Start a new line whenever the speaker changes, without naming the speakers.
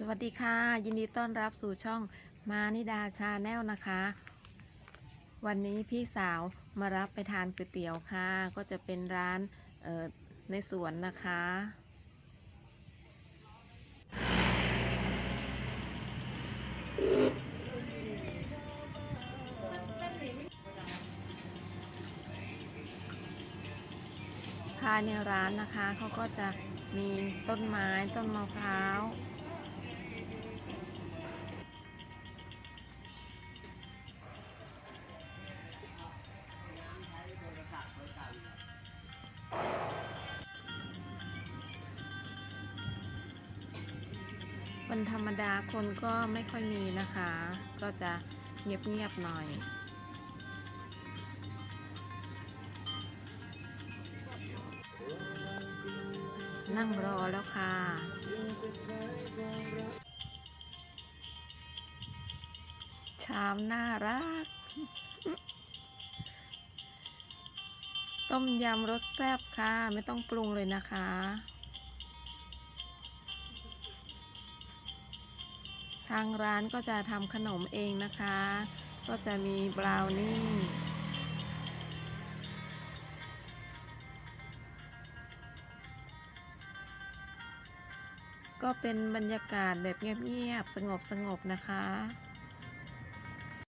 สวัสดีค่ะ ยินดีต้อนรับสู่ช่องมานิดาชาแนลนะคะ วันนี้พี่สาวมารับไปทานก๋วยเตี๋ยวค่ะ ก็จะเป็นร้านออในสวนนะคะ ภายในร้านนะคะเขาก็จะมีต้นไม้ต้นมะพร้าว วันธรรมดาคนก็ไม่ค่อยมีนะคะ ก็จะเงียบๆหน่อยนั่งรอแล้วค่ะ ชามน่ารัก ต้มยำรสแซ่บค่ะ ไม่ต้องปรุงเลยนะคะ ทางร้านก็จะทำขนมเองนะคะ ก็จะมีบราวนี่ก็เป็นบรรยากาศแบบเงียบๆ สงบๆ นะคะ